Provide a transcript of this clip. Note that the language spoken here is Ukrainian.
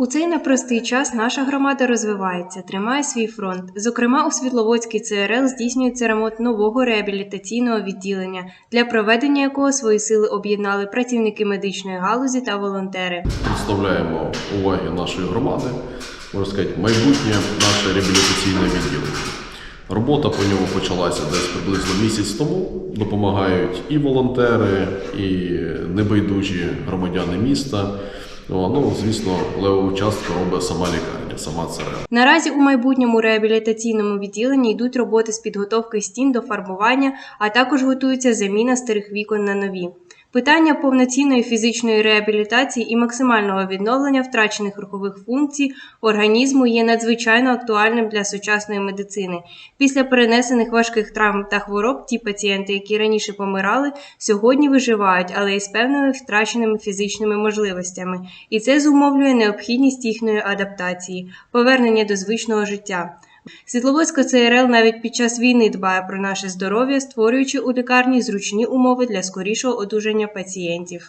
У цей непростий час наша громада розвивається, тримає свій фронт. Зокрема, у Світловодській ЦРЛ здійснюється ремонт нового реабілітаційного відділення, для проведення якого свої сили об'єднали працівники медичної галузі та волонтери. представляємо уваги нашої громади, можна сказати, майбутнє наше реабілітаційне відділення. Робота по ньому почалася десь приблизно місяць тому. Допомагають і волонтери, і небайдужі громадяни міста. О, Ну, звісно, левову частку робить сама лікарня, сама ЦРЛ. Наразі у майбутньому реабілітаційному відділенні йдуть роботи з підготовки стін до фарбування, а також готується заміна старих вікон на нові. Питання повноцінної фізичної реабілітації і максимального відновлення втрачених рухових функцій організму є надзвичайно актуальним для сучасної медицини. Після перенесених важких травм та хвороб ті пацієнти, які раніше помирали, сьогодні виживають, але із певними втраченими фізичними можливостями, і це зумовлює необхідність їхньої адаптації, повернення до звичного життя. Світловодська ЦРЛ навіть під час війни дбає про наше здоров'я, створюючи у лікарні зручні умови для скорішого одужання пацієнтів.